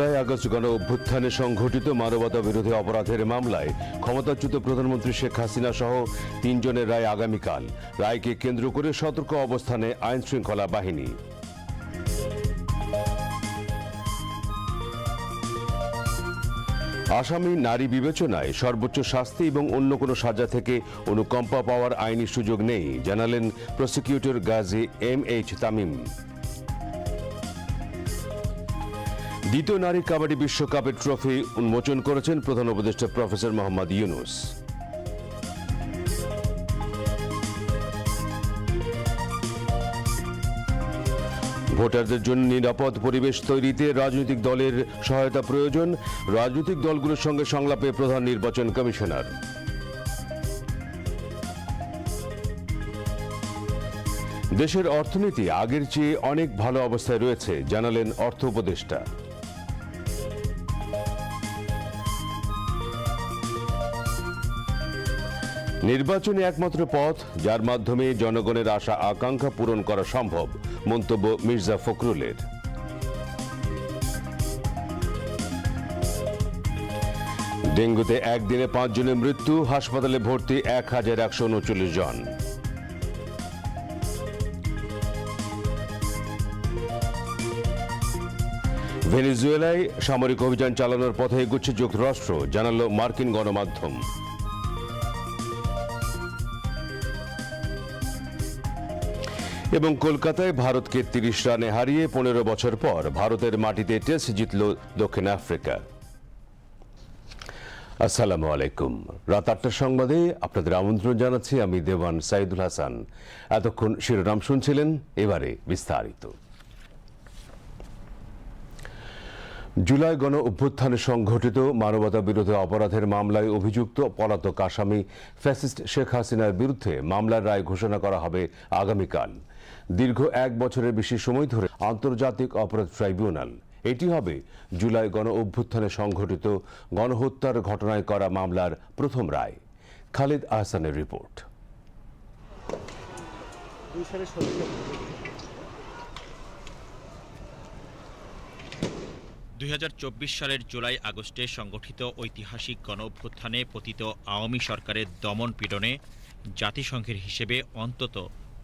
July August গণ অভ্যুত্থানে সংঘটিত মানবতা বিরোধী অপরাধের মামলায় ক্ষমতাচ্যুত প্রধানমন্ত্রী শেখ হাসিনা সহ তিনজনের রায় আগামীকাল। রায়কে কেন্দ্র করে সতর্ক অবস্থানে আইন শৃঙ্খলা বাহিনী। আসামি নারী বিবেচনায় সর্বোচ্চ শাস্তি এবং অন্য কোনো সাজা থেকে অনুকম্পা পাওয়ার আইনি সুযোগ নেই, জানালেন prosecutor Gazi M H Tamim. দ্বিতীয় নারী কাবাডি বিশ্বকাপের ট্রফি উন্মোচন করেছেন প্রধান উপদেষ্টা প্রফেসর মোহাম্মদ ইউনুস। ভোটারদের জন্য নিরাপদ পরিবেশ তৈরিতে রাজনৈতিক দলের সহায়তা প্রয়োজন। রাজনৈতিক দলগুলোর সঙ্গে সংলাপে প্রধান নির্বাচন কমিশনার। দেশের অর্থনীতি আগের চেয়ে অনেক ভালো অবস্থায় রয়েছে, জানালেন অর্থ উপদেষ্টা। নির্বাচনে একমাত্র পথ, যার মাধ্যমে জনগণের আশা, আকাঙ্ক্ষা পূরণ করা সম্ভব, মন্তব্য মির্জা ফখরুলের। ডেঙ্গুতে একদিনে পাঁচজনের মৃত্যু, হাসপাতালে ভর্তি এক হাজার একশো উনচল্লিশ জন। ভেনেজুয়েলায় সামরিক অভিযান চালানোর পথে এগুচ্ছে যুক্তরাষ্ট্র, জানালো মার্কিন গণমাধ্যম। এবং কলকাতায় ভারতকে তিরিশ রানে হারিয়ে পনেরো বছর পর ভারতের মাটিতে টেস্ট জিতল দক্ষিণ আফ্রিকা। আসসালামু আলাইকুম। রাত আটটার সংবাদে আপনাদের আমন্ত্রণ জানাচ্ছি আমি দেওয়ান সাইদুল হাসান। এতক্ষণ শিরোনাম শুনছিলেন, এবারে বিস্তারিত। জুলাই গণ অভ্যুত্থানে সংঘটিত মানবতা বিরোধী অপরাধের মামলায় অভিযুক্ত পলাতক আসামি ফ্যাসিস্ট শেখ হাসিনার বিরুদ্ধে মামলার রায় ঘোষণা করা হবে আগামীকাল। দীর্ঘ এক বছরের বেশি সময় ধরে আন্তর্জাতিক অপরাধ ট্রাইব্যুনাল। এটি হবে জুলাই গণ অভ্যুত্থানে সংঘটিত গণহত্যার ঘটনায় করা মামলার প্রথম রায়। খালিদ আহসানের রিপোর্ট। দুই হাজার চব্বিশ সালের জুলাই আগস্টে সংগঠিত ঐতিহাসিক গণ অভ্যুত্থানে পতিত আওয়ামী সরকারের দমন পীড়নে জাতিসংঘের হিসেবে অন্তত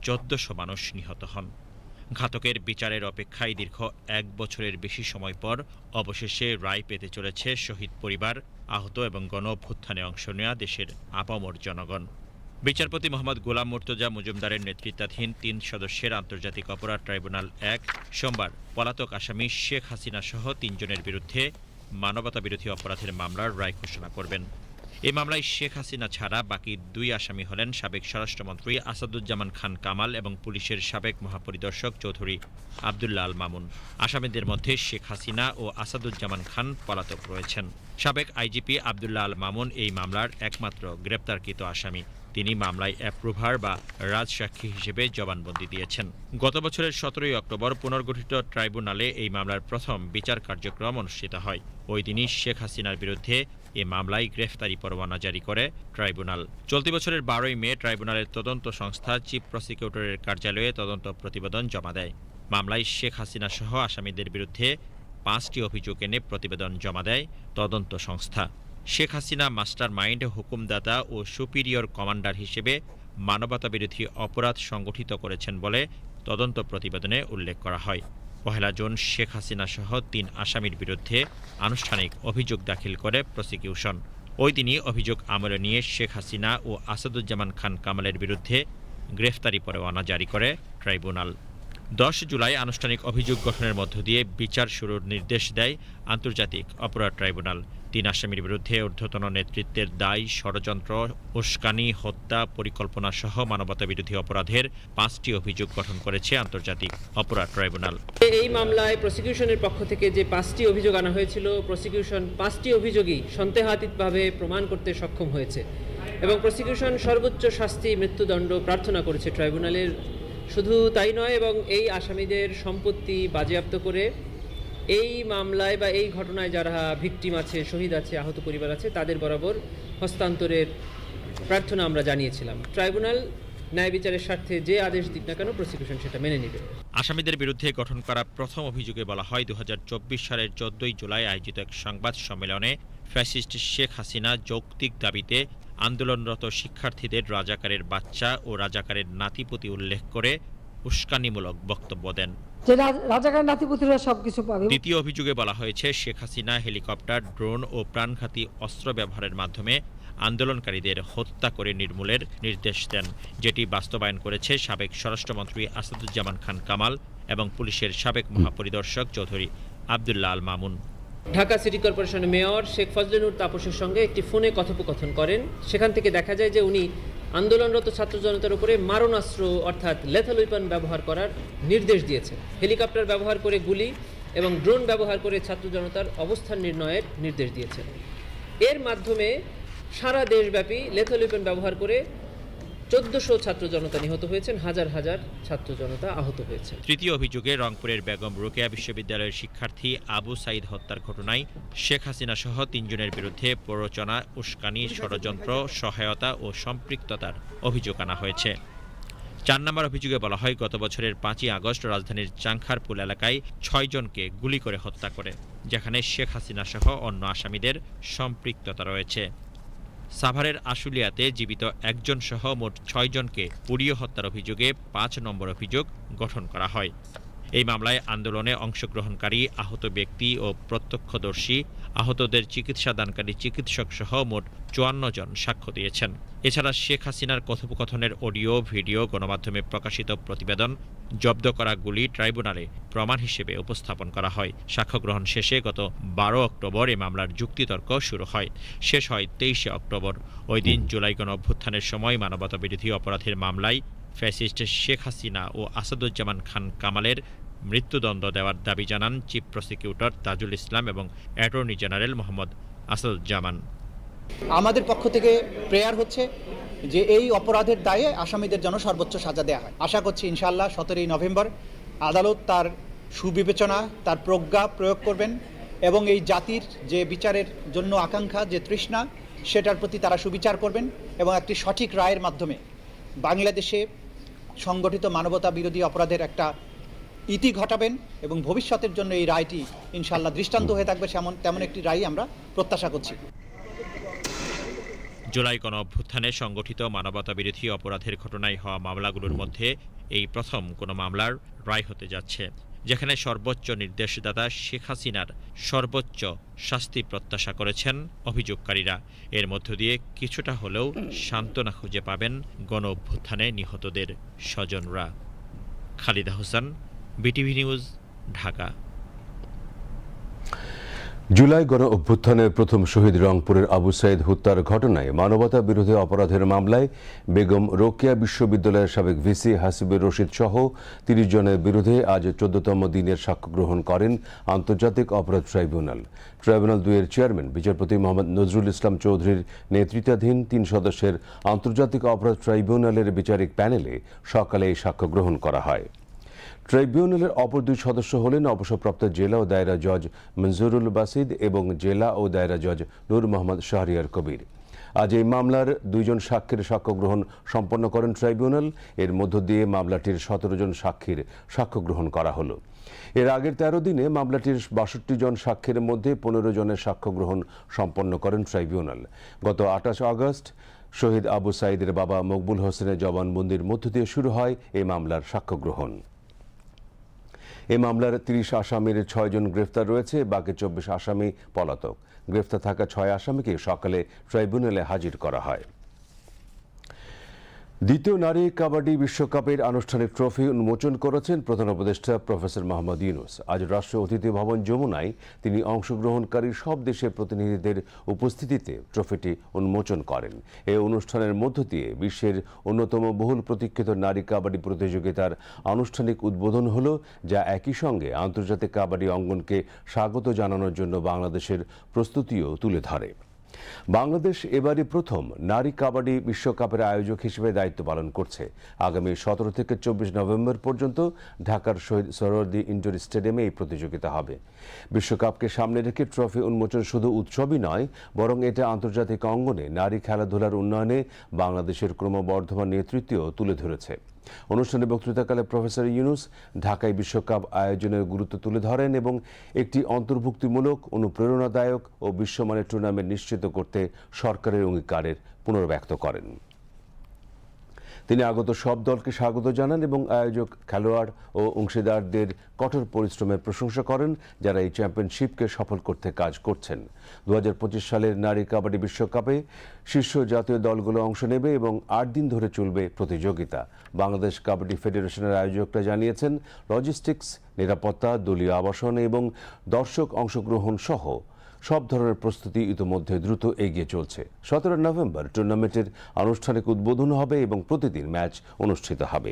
চোদ্দশো মানুষ নিহত হন। ঘাতকের বিচারের অপেক্ষায় দীর্ঘ এক বছরের বেশি সময় পর অবশেষে রায় পেতে চলেছে শহীদ পরিবার, আহত এবং গণ অভ্যুত্থানে অংশ নেওয়া দেশের আপামর জনগণ। বিচারপতি মোহাম্মদ গোলাম মুর্তজা মজুমদারের নেতৃত্বাধীন তিন সদস্যের আন্তর্জাতিক অপরাধ ট্রাইব্যুনাল এক, সোমবার পলাতক আসামি শেখ হাসিনা সহ তিনজনের বিরুদ্ধে মানবতা বিরোধী অপরাধের মামলার রায় ঘোষণা করবেন। এই মামলায় শেখ হাসিনা ছাড়া বাকি দুই আসামি হলেন সাবেক স্বরাষ্ট্রমন্ত্রী আসাদুজ্জামান খান কামাল এবং পুলিশের সাবেক মহাপরিদর্শক চৌধুরী আবদুল্লাহ আল মামুন। আসামিদের মধ্যে শেখ হাসিনা ও আসাদুজ্জামান খান পলাতক রয়েছেন। সাবেক আইজিপি আবদুল্লাহ আল মামুন এই মামলার একমাত্র গ্রেপ্তারকৃত আসামি। তিনি মামলায় অ্যাপ্রুভার বা রাজসাক্ষী হিসেবে জবানবন্দি দিয়েছেন। গত বছরের সতেরোই অক্টোবর পুনর্গঠিত ট্রাইব্যুনালে এই মামলার প্রথম বিচার কার্যক্রম অনুষ্ঠিত হয়। ওই দিনই শেখ হাসিনার বিরুদ্ধে এ মামলায় গ্রেফতারি পরোয়ানা জারি করে ট্রাইব্যুনাল। চলতি বছরের বারোই মে ট্রাইব্যুনালের তদন্ত সংস্থা চিফ প্রসিকিউটরের কার্যালয়ে তদন্ত প্রতিবেদন জমা দেয়। মামলায় শেখ হাসিনা সহ আসামিদের বিরুদ্ধে পাঁচটি অভিযোগ এনে প্রতিবেদন জমা দেয় তদন্ত সংস্থা। শেখ হাসিনা মাস্টার মাইন্ড হুকুমদাতা ও সুপিরিয়র কমান্ডার হিসেবে মানবতাবিরোধী অপরাধ সংগঠিত করেছেন বলে তদন্ত প্রতিবেদনে উল্লেখ করা হয়। পহেলা জুন শেখ হাসিনা সহ তিন আসামির বিরুদ্ধে আনুষ্ঠানিক অভিযোগ দাখিল করে প্রসিকিউশন। ওই দিনই অভিযোগ আমলে নিয়ে শেখ হাসিনা ও আসাদুজ্জামান খান কামালের বিরুদ্ধে গ্রেফতারি পরোয়ানা জারি করে ট্রাইব্যুনাল। দশ জুলাই আনুষ্ঠানিক অভিযোগ গঠনের মধ্য দিয়ে বিচার শুরুর নির্দেশ দেয় আন্তর্জাতিক অপরাধ ট্রাইব্যুনাল। তিন আসামির বিরুদ্ধে ঊর্ধ্বতন নেতৃত্বের দায়, ষড়যন্ত্র, উস্কানি, হত্যা, পরিকল্পনা সহ মানবতা বিরোধী অপরাধের পাঁচটি অভিযোগ গঠন করেছে আন্তর্জাতিক অপরাধ ট্রাইব্যুনাল। এই মামলায় প্রসিকিউশনের পক্ষ থেকে যে পাঁচটি অভিযোগ আনা হয়েছিল, প্রসিকিউশন পাঁচটি অভিযোগই সন্দেহাতীতভাবে প্রমাণ করতে সক্ষম হয়েছে এবং প্রসিকিউশন সর্বোচ্চ শাস্তি, মৃত্যুদণ্ড প্রার্থনা করেছে ট্রাইব্যুনালের। শুধু তাই নয়, এবং এই আসামিদের সম্পত্তি বাজেয়াপ্ত করে এই মামলায় বা এই ঘটনায় যারা ভিকটিম আছে, শহীদ আছে, আহত পরিবার আছে, তাদের বরাবর হস্তান্তরের প্রার্থনা আমরা জানিয়েছিলাম। ট্রাইব্যুনাল ন্যায় বিচারের স্বার্থে যে আদেশ দিক না কেন, প্রসিকিউশন সেটা মেনে নেবে। আসামিদের বিরুদ্ধে গঠন করা প্রথম অভিযোগে বলা হয় দু হাজার চব্বিশ সালের চোদ্দই জুলাই আয়োজিত এক সংবাদ সম্মেলনে ফ্যাসিস্ট শেখ হাসিনা যৌক্তিক দাবিতে আন্দোলনরত শিক্ষার্থীদের রাজাকারের বাচ্চা ও রাজাকারের নাতিপতি উল্লেখ করে উস্কানিমূলক বক্তব্য দেন। যে রাজাকার নাতিপুতিরা সব কিছু পাবে। দ্বিতীয় অভিযোগে বলা হয়েছে শেখ হাসিনা হেলিকপ্টার ড্রোন ও প্রাণঘাতী অস্ত্র ব্যবহারের মাধ্যমে আন্দোলনকারীদের হত্যা করে নির্মূলের নির্দেশ দেন যেটি বাস্তবায়ন করেছে সাবেক স্বরাষ্ট্রমন্ত্রী আসাদুজ্জামান খান কামাল এবং পুলিশের সাবেক মহাপরিদর্শক চৌধুরী আবদুল্লাহ আল মামুন। ঢাকা সিটি কর্পোরেশনের মেয়র শেখ ফজলেনুর তাপসের সঙ্গে একটি ফোনে কথোপকথন করেন। সেখান থেকে দেখা যায় যে উনি আন্দোলনরত ছাত্র জনতার উপরে মারণাস্ত্র অর্থাৎ লেথাল উইপন ব্যবহার করার নির্দেশ দিয়েছে। হেলিকপ্টার ব্যবহার করে গুলি এবং ড্রোন ব্যবহার করে ছাত্র জনতার অবস্থান নির্ণয়ের নির্দেশ দিয়েছে। এর মাধ্যমে সারা দেশব্যাপী লেথাল উইপন ব্যবহার করে চোদ্দশো ছাত্র জনতা নিহত হয়েছেন, হাজার হাজার ছাত্র জনতা আহত হয়েছে তৃতীয় অভিযোগে রংপুরের বেগম রোকেয়া বিশ্ববিদ্যালয়ের শিক্ষার্থী আবু সাইদ হত্যার ঘটনায় শেখ হাসিনা সহ তিনজনের বিরুদ্ধে প্ররোচনা, উস্কানি, ষড়যন্ত্র, সহায়তা ও সম্পৃক্ততার অভিযোগ আনা হয়েছে। চার নম্বর অভিযোগে বলা হয়, গত বছরের পাঁচই আগস্ট রাজধানীর চাংখারপুল এলাকায় ছয়জনকে গুলি করে হত্যা করে, যেখানে শেখ হাসিনা সহ অন্য আসামিদের সম্পৃক্ততা রয়েছে। সাভারের আশুলিয়াতে জীবিত একজন সহ মোট ছয়জনকে পুড়িয়ে হত্যার অভিযোগে পাঁচ নম্বর অভিযোগ গঠন করা হয়। এই মামলায় আন্দোলনে অংশগ্রহণকারী আহত ব্যক্তি ও প্রত্যক্ষদর্শী, আহতদের চিকিৎসা দানকারী চিকিৎসক সহ মোট চুয়ান্ন জন সাক্ষ্য দিয়েছেন। এছাড়া শেখ হাসিনার কথোপকথনের অডিও, ভিডিও, গণমাধ্যমে প্রকাশিত প্রতিবেদন, জব্দ করা গুলি ট্রাইব্যুনালে প্রমাণ হিসেবে উপস্থাপন করা হয়। সাক্ষ্য গ্রহণ শেষে গত বারো অক্টোবর এই মামলার যুক্তিতর্ক শুরু হয়। শেষ হয় তেইশে অক্টোবর। ওই দিন জুলাই গণ অভ্যুত্থানের সময় মানবতা বিরোধী অপরাধের মামলায় ফ্যাসিস্ট শেখ হাসিনা ও আসাদুজ্জামান খান কামালের মৃত্যুদণ্ড দেওয়ার দাবি জানান চিফ প্রসিকিউটর তাজুল ইসলাম এবং অ্যাটর্নি জেনারেল মোহাম্মদ আসাদুজ্জামান। আমাদের পক্ষ থেকে প্রেয়ার হচ্ছে যে এই অপরাধের দায়ে আসামিদের জন্য সর্বোচ্চ সাজা দেওয়া হয়। আশা করছি ইনশাল্লাহ সতেরোই নভেম্বর আদালত তার সুবিবেচনা, তার প্রজ্ঞা প্রয়োগ করবেন এবং এই জাতির যে বিচারের জন্য আকাঙ্ক্ষা, যে তৃষ্ণা, সেটার প্রতি তারা সুবিচার করবেন এবং একটি সঠিক রায়ের মাধ্যমে বাংলাদেশে সংগঠিত মানবতা বিরোধী অপরাধের একটা ইতি ঘটাবেন এবং ভবিষ্যতের জন্য এই রায়টি ইনশাল্লাহ দৃষ্টান্ত হয়ে থাকবে সেমন, তেমন একটি রায় আমরা প্রত্যাশা করছি। জুলাই গণ অভ্যুত্থানে সংগঠিত মানবতা বিরোধী অপরাধের ঘটনায় হওয়া মামলাগুলোর মধ্যে এই প্রথম কোনো মামলার রায় হতে যাচ্ছে। যেখানে সর্বোচ্চ নির্দেশদাতা শেখ হাসিনার সর্বোচ্চ শাস্তি প্রত্যাশা করেছেন অভিযোগকারীরা। এর মধ্য দিয়ে কিছুটা হলেও সান্ত্বনা খুঁজে পাবেন গণ অভ্যুত্থানে নিহতদের স্বজনরা। Khalida Hossain, BTV news, Dhaka. July গণ অভ্যুত্থানের প্রথম শহীদ রংপুরের আবু সাইদ হত্যার ঘটনায় মানবতা বিরোধী অপরাধের মামলায় বেগম রোকেয়া বিশ্ববিদ্যালয়ের সাবেক ভিসি হাসিবুর রশিদ সহ তিরিশ জনের বিরুদ্ধে আজ চোদ্দতম দিনের সাক্ষ্য গ্রহণ করেন আন্তর্জাতিক অপরাধ ট্রাইব্যুনাল। ট্রাইব্যুনাল দুইয়ের চেয়ারম্যান, বিচারপতি মোহাম্মদ নজরুল ইসলাম চৌধুরীর নেতৃত্বাধীন তিন সদস্যের আন্তর্জাতিক অপরাধ ট্রাইব্যুনালের বিচারিক প্যানেলে সকালে এই সাক্ষ্য গ্রহণ করা হয়। ট্রাইব্যুনালের অপর দুই সদস্য হলেন অবসরপ্রাপ্ত জেলা ও দায়রা জজ মঞ্জুরুল বাসিদ এবং জেলা ও দায়রা জজ নূর মোহাম্মদ শাহরিয়ার কবির। আজ এই মামলার দুইজন সাক্ষীর সাক্ষ্য গ্রহণ সম্পন্ন করেন ট্রাইব্যুনাল। এর মধ্য দিয়ে মামলাটির সতেরো জন সাক্ষীর সাক্ষ্য গ্রহণ করা হলো। এর আগের তেরো দিনে মামলাটির বাষট্টি জন সাক্ষীর মধ্যে পনেরো জনের সাক্ষ্য গ্রহণ সম্পন্ন করেন ট্রাইব্যুনাল। গত আঠাশ আগস্ট শহীদ আবু সাইদের বাবা মকবুল হোসেনের জবানবন্দির মধ্য দিয়ে শুরু হয় এই মামলার সাক্ষ্য গ্রহণ। এই মামলার তিরিশ আসামির ছয়জন গ্রেফতার রয়েছে, বাকি চব্বিশ আসামি পলাতক। গ্রেফতার থাকা ছয় আসামিকে সকালে ট্রাইব্যুনালে হাজির করা হয়। দ্বিতীয় নারী কাবাডি বিশ্বকাপের আনুষ্ঠানিক ট্রফি উন্মোচন করেছেন প্রধান উপদেষ্টা প্রফেসর মোহাম্মদ ইউনুস। আজ রাষ্ট্রীয় অতিথি ভবন যমুনায় তিনি অংশগ্রহণকারী সব দেশের প্রতিনিধিদের উপস্থিতিতে ট্রফিটি উন্মোচন করেন। এই অনুষ্ঠানের মধ্য দিয়ে বিশ্বের অন্যতম বহুল প্রতীক্ষিত নারী কাবাডি প্রতিযোগিতার আনুষ্ঠানিক উদ্বোধন হল, যা একই সঙ্গে আন্তর্জাতিক কাবাডি অঙ্গনকে স্বাগত জানানোর জন্য বাংলাদেশের প্রস্তুতিও তুলে ধরে। বাংলাদেশ এবারই প্রথম নারী কাবাডি বিশ্বকাপের আয়োজক হিসেবে দায়িত্ব পালন করছে। আগামী সতেরো থেকে চব্বিশ নভেম্বর পর্যন্ত ঢাকার শহীদ সরোয়ার্দী ইন্ডোর স্টেডিয়ামে এই প্রতিযোগিতা হবে। বিশ্বকাপকে সামনে রেখে ট্রফি উন্মোচন শুধু উৎসবই নয়, বরং এটা আন্তর্জাতিক অঙ্গনে নারী খেলাধুলার উন্নয়নে বাংলাদেশের ক্রমবর্ধমান নেতৃত্বও তুলে ধরেছে। অনুষ্ঠানে বক্তৃতাকালে প্রফেসর ইউনুস ঢাকায় বিশ্বকাপ আয়োজনের গুরুত্ব তুলে ধরেন এবং একটি অন্তর্ভুক্তিমূলক, অনুপ্রেরণাদায়ক ও বিশ্বমানের টুর্নামেন্ট নিশ্চিত করতে সরকারের অঙ্গীকারের পুনর্ব্যক্ত করেন। তিনি আগত সব দলকে স্বাগত জানান এবং আয়োজক খেলোয়াড় ও অংশীদারদের কঠোর পরিশ্রমের প্রশংসা করেন যারা এই চ্যাম্পিয়নশিপকে সফল করতে কাজ করছেন। দু হাজার পঁচিশ সালের নারী কাবাডি বিশ্বকাপে শীর্ষ জাতীয় দলগুলো অংশ নেবে এবং আট দিন ধরে চলবে প্রতিযোগিতা। বাংলাদেশ কাবাডি ফেডারেশনের আয়োজকরা জানিয়েছেন, লজিস্টিক্স, নিরাপত্তা, দলীয় আবাসন এবং দর্শক অংশগ্রহণ সহ সব ধরনের প্রস্তুতি ইতোমধ্যে দ্রুত এগিয়ে চলছে। সতেরো নভেম্বর টুর্নামেন্টের আনুষ্ঠানিক উদ্বোধন হবে এবং প্রতিদিন ম্যাচ অনুষ্ঠিত হবে।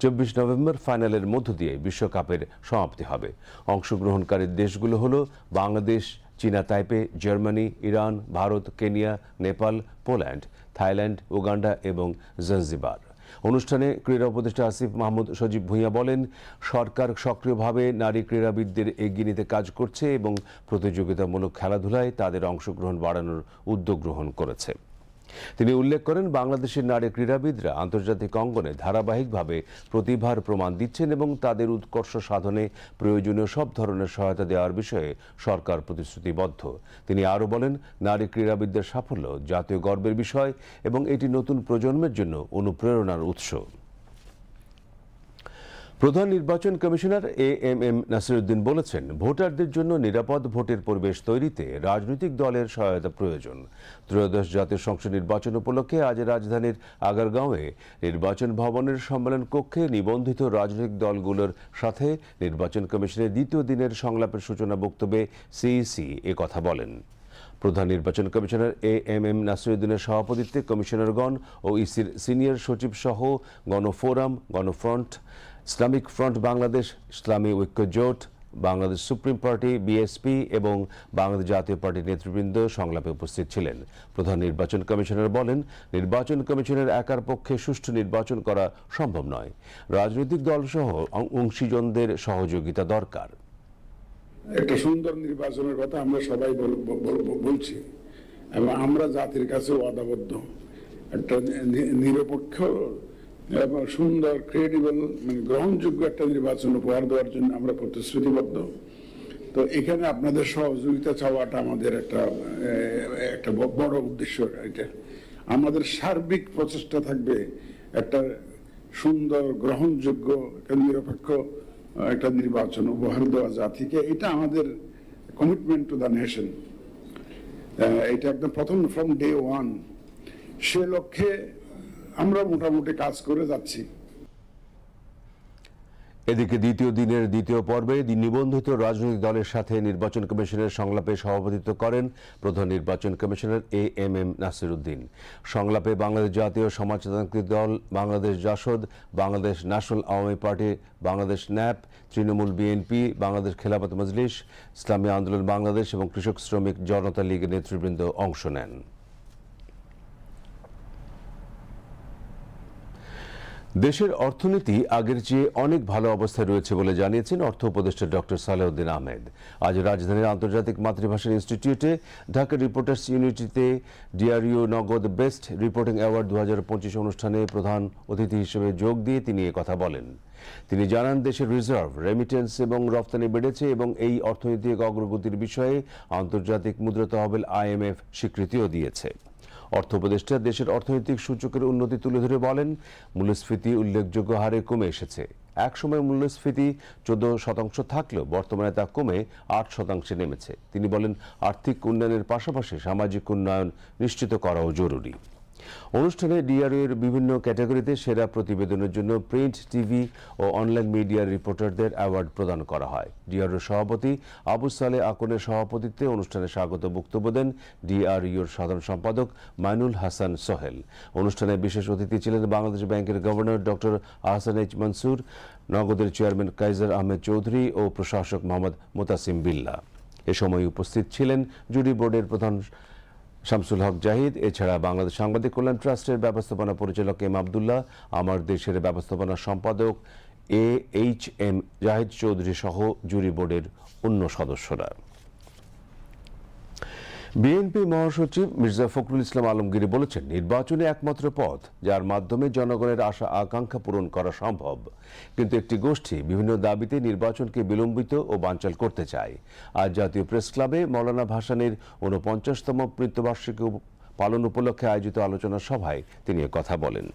চব্বিশ নভেম্বর ফাইনালের মধ্য দিয়ে বিশ্বকাপের সমাপ্তি হবে। অংশগ্রহণকারী দেশগুলো হল বাংলাদেশ, চীনা, Taipei, Germany, Iran, Bharat, Kenya, Nepal, Poland, Thailand, Uganda এবং জঞ্জিবার। অনুষ্ঠানে ক্রীড়া উপদেষ্টা আসিফ মাহমুদ সজীব ভূঁইয়া বলেন, সরকার সক্রিয়ভাবে নারী ক্রীড়াবিদদের এগিয়ে নিতে কাজ করছে এবং প্রতিযোগিতামূলক খেলাধুলায় তাদের অংশগ্রহণ বাড়ানোর উদ্যোগ গ্রহণ করেছে। তিনি উল্লেখ করেন, বাংলাদেশের নারী ক্রীড়াবিদরা আন্তর্জাতিক অঙ্গনে ধারাবাহিকভাবে প্রতিভার প্রমাণ দিচ্ছেন এবং তাদের উৎকর্ষ সাধনে প্রয়োজনীয় সব ধরনের সহায়তা দেওয়ার বিষয়ে সরকার প্রতিশ্রুতিবদ্ধ। তিনি আরও বলেন, নারী ক্রীড়াবিদদের সাফল্য জাতীয় গর্বের বিষয় এবং এটি নতুন প্রজন্মের জন্য অনুপ্রেরণার উৎস। প্রধান নির্বাচন commissioner A M M Nasiruddin বলেছেন, ভোটারদের জন্য নিরাপদ ভোটের পরিবেশ তৈরিতে রাজনৈতিক দলের সহায়তা প্রয়োজন। ত্রয়োদশ জাতীয় সংসদ নির্বাচন উপলক্ষে আজ রাজধানীর আগারগাঁওয়ে নির্বাচন ভবনের সম্মেলন কক্ষে নিবন্ধিত রাজনৈতিক দলগুলোর সাথে নির্বাচন কমিশনের দ্বিতীয় দিনের সংলাপের সূচনা বক্তব্যে সিইসি এ কথা বলেন। প্রধান নির্বাচন কমিশনার এ এম এম নাসিরুদ্দিনের সভাপতিত্বে কমিশনারগণ ও ইসির সিনিয়র সচিব সহ গণফোরাম, গণফ্রন্ট ইসলামিক ফ্রন্ট বাংলাদেশ, ইসলামী ঐক্য জোট, বাংলাদেশ সুপ্রিম পার্টি, বিএসপি এবং বাংলাদেশ জাতীয় পার্টির নেতৃবৃন্দ সংলাপে উপস্থিত ছিলেন। প্রধান নির্বাচন কমিশনার বলেন, নির্বাচন কমিশনের একার পক্ষে সুষ্ঠু নির্বাচন করা সম্ভব নয়। রাজনৈতিক দলসহ অংশীজনদের সহযোগিতা দরকার। একটা সুন্দর নির্বাচনের কথা আমরা সবাই বল- বল- বল- বলছি। এবং আমরা জাতির কাছে ওয়াদাবদ্ধ। একটা নিরপেক্ষ এবং সুন্দর ক্রেডিবল মানে গ্রহণযোগ্য একটা নির্বাচন উপহার দেওয়ার জন্য আমরা প্রতিশ্রুতিবদ্ধ। তো এখানে আপনাদের সহযোগিতা চাওয়াটা আমাদের একটা একটা বড় উদ্দেশ্য এটা। আমাদের সার্বিক প্রচেষ্টা থাকবে একটা সুন্দর, গ্রহণযোগ্য, একটা নিরপেক্ষ, একটা নির্বাচন উপহার দেওয়া জাতিকে। এটা আমাদের কমিটমেন্ট টু দ্য নেশন এটা একদম প্রথম ফ্রম ডে ওয়ান সে লক্ষ্যে আমরা মোটামুটি কাজ করে যাচ্ছি। এদিকে দ্বিতীয় দিনের দ্বিতীয় পর্বে নিবন্ধিত রাজনৈতিক দলের সাথে নির্বাচন কমিশনের সংলাপে সভাপতিত্ব করেন প্রধান নির্বাচন commissioner A M M Nasiruddin. সংলাপে Bangladesh Jatiya Samajtantrik Dal, Bangladesh Jasad Bangladesh national Awami party, Bangladesh NAP, Trinamool BNP, Bangladesh Khelafat Majlis, Islami আন্দোলন বাংলাদেশ এবং কৃষক শ্রমিক জনতা লীগের নেতৃবৃন্দ অংশ নেন। দেশের অর্থনীতি আগের চেয়ে অনেক ভালো অবস্থায় রয়েছে বলে জানিয়েছেন অর্থ উপদেষ্টা ডক্টর সালেউদ্দিন আহমেদ। আজ রাজধানীর আন্তর্জাতিক মাতৃভাষা ইনস্টিটিউটে ঢাকা রিপোর্টার্স ইউনিটিতে DRU Nagad best reporting award দু হাজার পঁচিশ অনুষ্ঠানে প্রধান অতিথি হিসেবে যোগ দিয়ে তিনি কথা বলেন। তিনি জানান, দেশের রিজার্ভ রেমিটেন্স এবং রপ্তানি বেড়েছে এবং এই অর্থনৈতিক অগ্রগতির বিষয়ে আন্তর্জাতিক মুদ্রা তহবিল আইএমএফ স্বীকৃতিও দিয়েছে। অর্থ উপদেষ্টা দেশের অর্থনৈতিক সূচকের উন্নতি তুলে ধরে বলেন, মূল্যস্ফীতি উল্লেখযোগ্য হারে কমে এসেছে। একসময় মূল্যস্ফীতি চোদ্দ শতাংশ থাকলেও বর্তমানে তা কমে আট শতাংশে নেমেছে। তিনি বলেন, আর্থিক উন্নয়নের পাশাপাশি সামাজিক উন্নয়ন নিশ্চিত করাও জরুরি। অনুষ্ঠানে ডিআরও এর বিভিন্ন ক্যাটাগরিতে সেরা প্রতিবেদনের জন্য প্রিন্ট, টিভি ও অনলাইন মিডিয়ার রিপোর্টারদের অ্যাওয়ার্ড প্রদান করা হয়। ডিআরও সভাপতি আবু সালে আকনের সভাপতিত্বে অনুষ্ঠানে স্বাগত বক্তব্য দেন ডিআরইউর সাধারণ সম্পাদক মাইনুল হাসান সোহেল। অনুষ্ঠানে বিশেষ অতিথি ছিলেন বাংলাদেশ ব্যাংকের governor doctor Ahsan H Mansur, নগদের চেয়ারম্যান কাইজার আহমেদ চৌধুরী ও প্রশাসক মোহাম্মদ মোতাসিম বিল্লা। এ সময় উপস্থিত ছিলেন জুডি বোর্ডের প্রধান শামসুল হক জাহিদ, এছাড়া বাংলাদেশ সাংবাদিক কল্যাণ ট্রাস্টের ব্যবস্থাপনা পরিচালক এম আবদুল্লাহ, আমার দেশের ব্যবস্থাপনা সম্পাদক A H M Zahid Chowdhury সহ জুরি বোর্ডের অন্য সদস্যরা। বিএনপি মহাসচিব মির্জা ফখরুল ইসলাম আলমগীর বলেছেন নির্বাচনে একমাত্র পথ, যার মাধ্যমে জনগণের আশা আকাঙ্ক্ষা পূরণ করা সম্ভব। কিন্তু একটি গোষ্ঠী বিভিন্ন দাবিতে নির্বাচনকে বিলম্বিত ও বানচাল করতে চায়। আজ জাতীয় প্রেস ক্লাবে মৌলানা ভাসানের ঊনপঞ্চাশতম মৃত্যুবার্ষিকী পালন উপলক্ষে আয়োজিত আলোচনা সভায় তিনি কথা বলেন।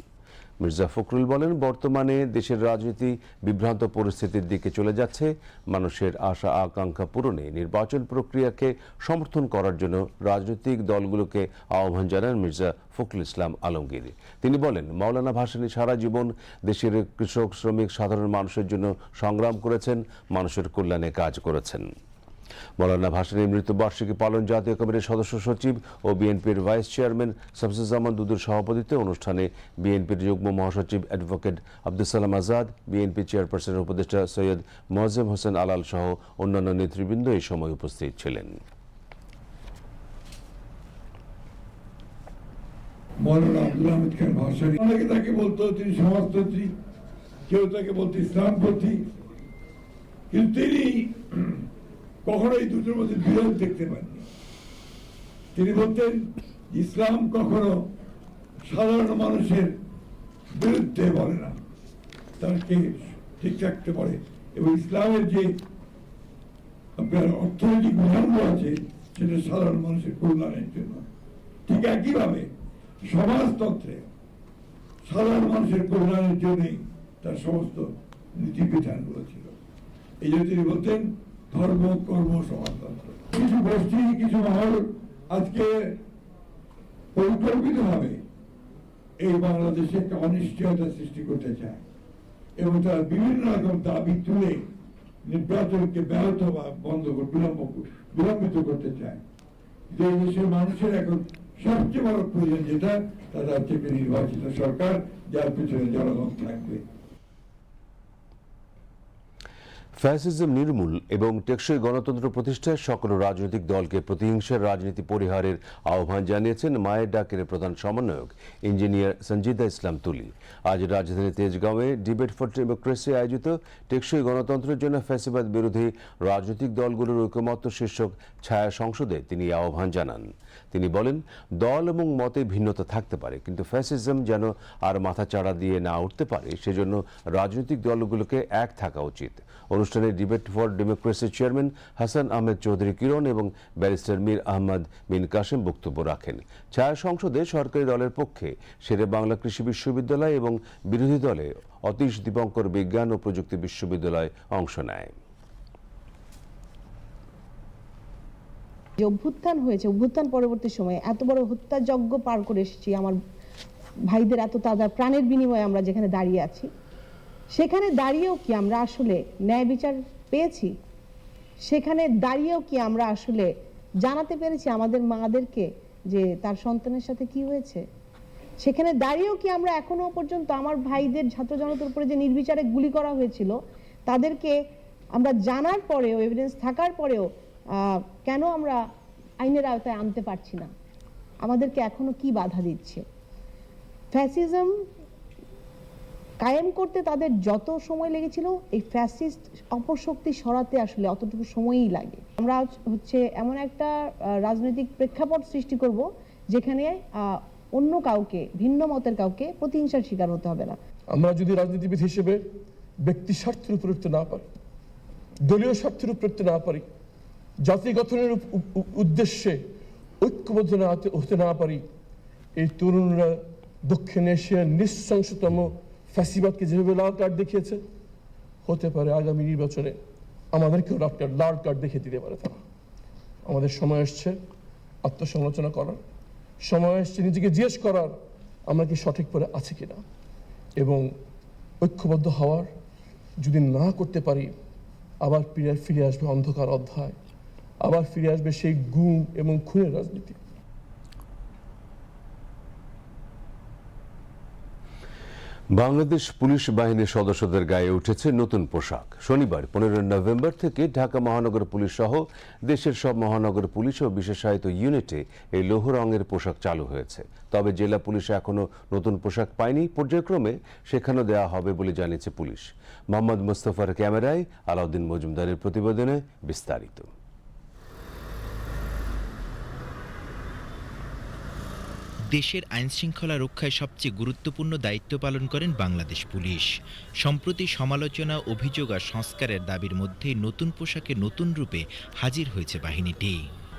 মির্জা ফখরুল বলেন, বর্তমানে দেশের রাজনীতি বিভ্রান্ত পরিস্থিতির দিকে চলে যাচ্ছে। মানুষের আশা, আকাঙ্ক্ষা পূরণে নির্বাচন প্রক্রিয়াকে সমর্থন করার জন্য রাজনৈতিক দলগুলোকে আহ্বান জানান মির্জা ফখরুল ইসলাম আলমগীর। তিনি বলেন, মাওলানা ভাসানী সারা জীবন দেশের কৃষক, শ্রমিক, সাধারণ মানুষের জন্য সংগ্রাম করেছেন, মানুষের কল্যাণে কাজ করেছেন। মৌলানা ভাসানীর মৃত্যুবার্ষিকী পালন জাতীয় কমিটির সদস্য সচিব ও বিএনপির ভাইস চেয়ারম্যান শামসুজ্জামান দুদুর সভাপতিত্বে অনুষ্ঠানে বিএনপির যুগ্ম মহাসচিব অ্যাডভোকেট আব্দুল সালাম আজাদ, বিএনপি চেয়ারপারসনের উপদেষ্টা সৈয়দ মোয়াজ্জেম হোসেন আলাল সহ অন্যান্য নেতৃবৃন্দ এই সময় উপস্থিত ছিলেন। কেউ তাকে ইসলামপন্থী, কিন্তু তিনি কখনো এই দুটোর মধ্যে বিরোধ দেখতে পাননি। তিনি বলতেন, ইসলাম কখনো সাধারণ মানুষের বিরুদ্ধে বলে না। তাকে ঠিক রাখতে পারে। এবং ইসলামের যে আপনার অর্থনৈতিক বিধানগুলো আছে, সেটা সাধারণ মানুষের কল্যাণের জন্য। ঠিক একইভাবে সমাজতন্ত্রে সাধারণ মানুষের কল্যাণের জন্যই তার সমস্ত নীতি বিধানগুলো ছিল এই জন্য তিনি বলতেন ধর্ম, কর্ম, সমাজতন্ত্র। কিছু গোষ্ঠী, কিছু মহল আজকে পরিকল্পিত ভাবে এই বাংলাদেশে একটা অনিশ্চয়তা সৃষ্টি করতে চায় এবং তারা বিভিন্ন রকম দাবি তুলে নির্বাচনকে ব্যাহত বা বন্ধ বিলম্ব বিলম্বিত করতে চায়। যে দেশের মানুষের এখন সবচেয়ে বড় প্রয়োজন যেটা তারা হচ্ছে নির্বাচিত সরকার, যার পিছনে জনগণ থাকবে। ফ্যাসিজম নির্মূল এবং টেকসই গণতন্ত্র প্রতিষ্ঠায় সকল রাজনৈতিক দলকে প্রতিহিংসার রাজনীতি পরিহারের আহ্বান জানিয়েছেন মায়ের ডাকের প্রধান সমন্বয়ক ইঞ্জিনিয়ার সঞ্জিদা ইসলাম তুলি। আজ রাজধানী তেজগাঁওয়ে ডিবেট ফর ডেমোক্রেসি আয়োজিত টেকসই গণতন্ত্রের জন্য ফ্যাসিবাদ বিরোধী রাজনৈতিক দলগুলোর ঐকমত্য শীর্ষক ছায়া সংসদে তিনি আহ্বান জানান। তিনি বলেন, দল এবং মতে ভিন্নতা থাকতে পারে, কিন্তু ফ্যাসিজম যেন আর মাথা চাড়া দিয়ে না উঠতে পারে, সেজন্য রাজনৈতিক দলগুলোকে এক থাকা উচিত। অনুষ্ঠানে ডিবেট ফর ডেমোক্রেসির চেয়ারম্যান হাসান আহমেদ চৌধুরী কিরণ এবং ব্যারিস্টার মীর আহমদ বিন কাসেম বক্তব্য রাখেন। ছায়া সংসদে সরকারি দলের পক্ষে শেরে বাংলা কৃষি বিশ্ববিদ্যালয় এবং বিরোধী দলে অতীশ দীপঙ্কর বিজ্ঞান ও প্রযুক্তি বিশ্ববিদ্যালয় অংশ নেয়। যে অভ্যুত্থান হয়েছে, অভ্যুত্থান পরবর্তী সময়ে এত বড় হত্যাযজ্ঞ পার করে এসেছি আমার ভাইদের এত তাজা প্রাণের বিনিময়ে আমরা যেখানে দাঁড়িয়ে আছি। সেখানে দাঁড়িয়েও কি আমরা আসলে ন্যায় বিচার পেয়েছি? সেখানে দাঁড়িয়েও কি আমরা আসলে জানাতে পেরেছি আমাদের মাদেরকে যে তার সন্তানের সাথে কি হয়েছে? সেখানে দাঁড়িয়েও কি আমরা এখনও পর্যন্ত আমার ভাইদের ছাত্র জনতার উপরে যে নির্বিচারে গুলি করা হয়েছিল, তাদেরকে আমরা জানার পরেও এভিডেন্স থাকার পরেও কেন আমরা আইনের আওতায় আনতে পারছি না? আমাদেরকে এখনও কি বাধা দিচ্ছে? ফ্যাসিজম কায়েম করতে তাদের যত সময় লেগেছিল, এই ফ্যাসিস্ট অপশক্তি সরাতে আসলে অতটুকু সময়ই লাগে। আমরা হচ্ছে এমন একটা রাজনৈতিক প্রেক্ষাপট সৃষ্টি করব, যেখানে অন্য কাউকে, ভিন্ন মতের কাউকে প্রতিহিংসার শিকার হতে হবে না। আমরা যদি রাজনীতিবিদ হিসেবে ব্যক্তি স্বার্থের উপর না পারি, দলীয় স্বার্থের উপর না পারি, জাতি গঠনের উদ্দেশ্যে ঐক্যবদ্ধ না হতে না পারি, এই তরুণরা দক্ষিণ এশিয়ার নৃশংসতম ফ্যাসিবাদকে যেভাবে লাল কার্ড দেখিয়েছে, হতে পারে আগামী নির্বাচনে আমাদেরকেও লাল কার্ড লাল কার্ড দেখিয়ে দিতে পারে তারা। আমাদের সময় এসছে আত্মসমালোচনা করার। সময় এসছে নিজেকে জিজ্ঞেস করার, আমরা কি সঠিক পরে আছে কিনা। এবং ঐক্যবদ্ধ হওয়ার, যদি না করতে পারি, আবার ফিরে ফিরে আসবে অন্ধকার অধ্যায়। আবার ফিরে আসবে সেই গুম এবং খুনের রাজনীতি। বাংলাদেশ পুলিশ বাহিনীর সদস্যদের গায়ে উঠেছে নতুন পোশাক। শনিবার, পনেরোই নভেম্বর থেকে ঢাকা মহানগর পুলিশ সহ দেশের সব মহানগর পুলিশ ও বিশেষায়িত ইউনিটে এই লৌহ রঙের পোশাক চালু হয়েছে। তবে জেলা পুলিশ এখনও নতুন পোশাক পায়নি। পর্যায়ক্রমে সেখানেও দেওয়া হবে বলে জানিয়েছে পুলিশ। মোহাম্মদ মুস্তফার ক্যামেরায় আলাউদ্দিন মজুমদারের প্রতিবেদনে বিস্তারিত। দেশের আইনশৃঙ্খলা রক্ষায় সবচেয়ে গুরুত্বপূর্ণ দায়িত্ব পালন করেন বাংলাদেশ পুলিশ। সম্প্রতি সমালোচনা, অভিযোগ আর সংস্কারের দাবির মধ্যেই নতুন পোশাকে নতুন রূপে হাজির হয়েছে বাহিনীটি।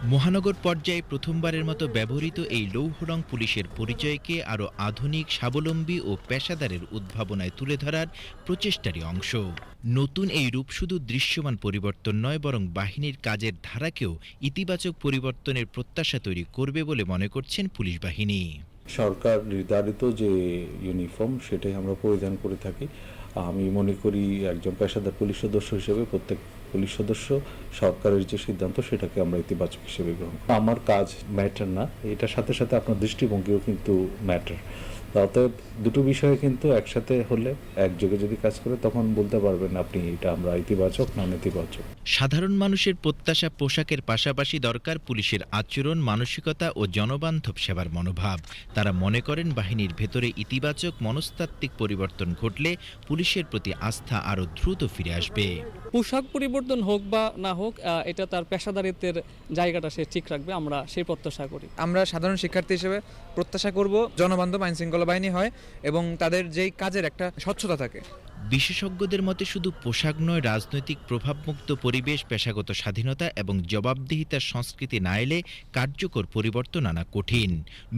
মহানগর পর্যায়ে প্রথমবারের মতো ব্যবহৃত এই লৌহরং পুলিশের পরিচয়কে আরও আধুনিক, স্বাবলম্বী ও পেশাদারের উদ্ভাবনায় তুলে ধরার প্রচেষ্টারই অংশ। নতুন এই রূপ শুধু দৃশ্যমান পরিবর্তন নয়, বরং বাহিনীর কাজের ধারাকেও ইতিবাচক পরিবর্তনের প্রত্যাশা তৈরি করবে বলে মনে করছেন পুলিশ বাহিনী। সরকার নির্ধারিত যে ইউনিফর্ম সেটাই আমরা পরিধান করে থাকি। আমি মনে করি একজন পেশাদার পুলিশ সদস্য হিসেবে প্রত্যেক পুলিশ সদস্য, সরকারের যে সিদ্ধান্ত সেটাকে আমরা ইতিবাচক হিসেবে গ্রহণ আমার কাজ ম্যাটার না। এটার সাথে সাথে আপনার দৃষ্টিভঙ্গিও কিন্তু ম্যাটার অতএব দুটো বিষয়ে কিন্তু একসাথে হলে একযোগে যদি কাজ করে তখন বলতে পারবেন আপনি এটা আমরা ইতিবাচক না নেতিবাচক। সাধারণ মানুষের প্রত্যাশা পোশাকের পাশাপাশি দরকার পুলিশের আচরণ মানসিকতা ও জনবান্ধব সেবার মনোভাব। তারা মনে করেন বাহিনীর ভেতরে ইতিবাচক মনস্তাত্ত্বিক পরিবর্তন ঘটলে পুলিশের প্রতি আস্থা আরও দ্রুত ফিরে আসবে। পোশাক পরিবর্তন হোক বা না হোক আহ, এটা তার পেশাদারিত্বের জায়গাটা সে ঠিক রাখবে আমরা সেই প্রত্যাশা করি। আমরা সাধারণ শিক্ষার্থী হিসেবে প্রত্যাশা করব জনবান্ধব আইন শৃঙ্খলা বাহিনী হয় এবং তাদের যেই কাজের একটা স্বচ্ছতা থাকে। বিশেষজ্ঞদের মতে শুধু পোশাক নয় রাজনৈতিক প্রভাবমুক্ত পরিবেশ পেশাগত স্বাধীনতা এবং জবাবদিহিতার সংস্কৃতি না এলে কার্যকর পরিবর্তন আনা কঠিন।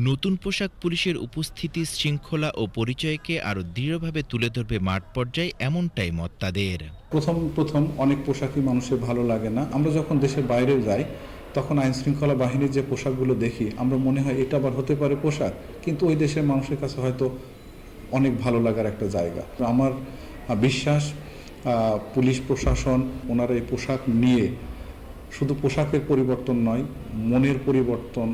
নতুন পোশাক পুলিশের উপস্থিতি শৃঙ্খলা ও পরিচয়কে আরও দৃঢ়ভাবে তুলে ধরবে মাঠ পর্যায়ে এমনটাই মত তাদের। প্রথম প্রথম অনেক পোশাকই মানুষের ভালো লাগে না। আমরা যখন দেশের বাইরে যাই তখন আইন শৃঙ্খলা বাহিনীর যে পোশাকগুলো দেখি, আমরা মনে হয় এটা আবার হতে পারে পোশাক, কিন্তু ওই দেশের মানুষের কাছে হয়তো অনেক ভালো লাগার একটা জায়গা। আমার বিশ্বাস পুলিশ প্রশাসন ওনারা এই পোশাক নিয়ে শুধু পোশাকের পরিবর্তন নয়, মনের পরিবর্তন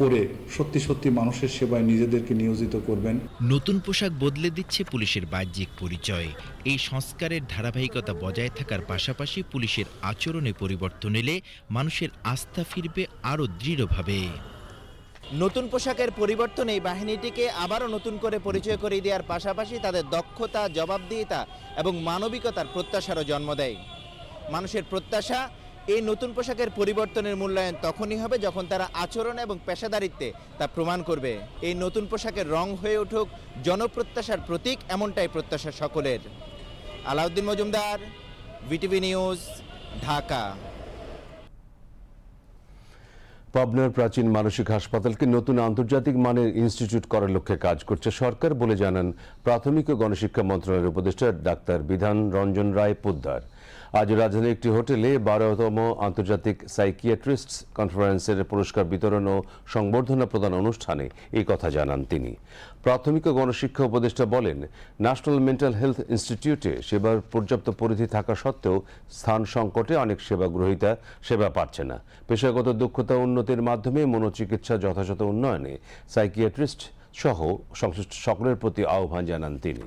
করে সত্যি সত্যি মানুষের সেবায় নিজেদেরকে নিয়োজিত করবেন। নতুন পোশাক বদলে দিচ্ছে পুলিশের বাহ্যিক পরিচয়। এই সংস্কারের ধারাবাহিকতা বজায় থাকার পাশাপাশি পুলিশের আচরণে পরিবর্তন এলে মানুষের আস্থা ফিরবে আরও দৃঢ়ভাবে। নতুন পোশাকের পরিবর্তন এই বাহিনীটিকে আবারও নতুন করে পরিচয় করিয়ে দেওয়ার পাশাপাশি তাদের দক্ষতা জবাবদিহিতা এবং মানবিকতার প্রত্যাশারও জন্ম দেয়। মানুষের প্রত্যাশা এই নতুন পোশাকের পরিবর্তনের মূল্যায়ন তখনই হবে যখন তারা আচরণ এবং পেশাদারিত্বে তা প্রমাণ করবে। এই নতুন পোশাকের রং হয়ে উঠুক জনপ্রত্যাশার প্রতীক এমনটাই প্রত্যাশা সকলের। Alauddin Majumder BTV news, Dhaka. পাবনার প্রাচীন মানসিক হাসপাতালকে নতুন আন্তর্জাতিক মানের ইনস্টিটিউট করার লক্ষ্যে কাজ করছে সরকার বলে জানান প্রাথমিক ও গণশিক্ষা মন্ত্রণালয়ের উপদেষ্টা ডাক্তার বিধান রঞ্জন রায় পোদ্দার। আজ রাজধানীর একটি হোটেলে বারোতম আন্তর্জাতিক সাইকিয়াট্রিস্ট কনফারেন্সের পুরস্কার বিতরণ ও সংবর্ধনা প্রদান অনুষ্ঠানে এই কথা জানান তিনি। প্রাথমিক ও গণশিক্ষা উপদেষ্টা বলেন ন্যাশনাল মেন্টাল হেলথ ইনস্টিটিউটে সেবার পর্যাপ্ত পরিধি থাকা সত্ত্বেও স্থান সংকটে অনেক সেবা গ্রহীতা সেবা পাচ্ছে না। পেশাগত দক্ষতা উন্নতির মাধ্যমে মনোচিকিৎসা যথাযথ উন্নয়নে সাইকিয়াট্রিস্ট সহ সংশ্লিষ্ট সকলের প্রতি আহ্বান জানান তিনি।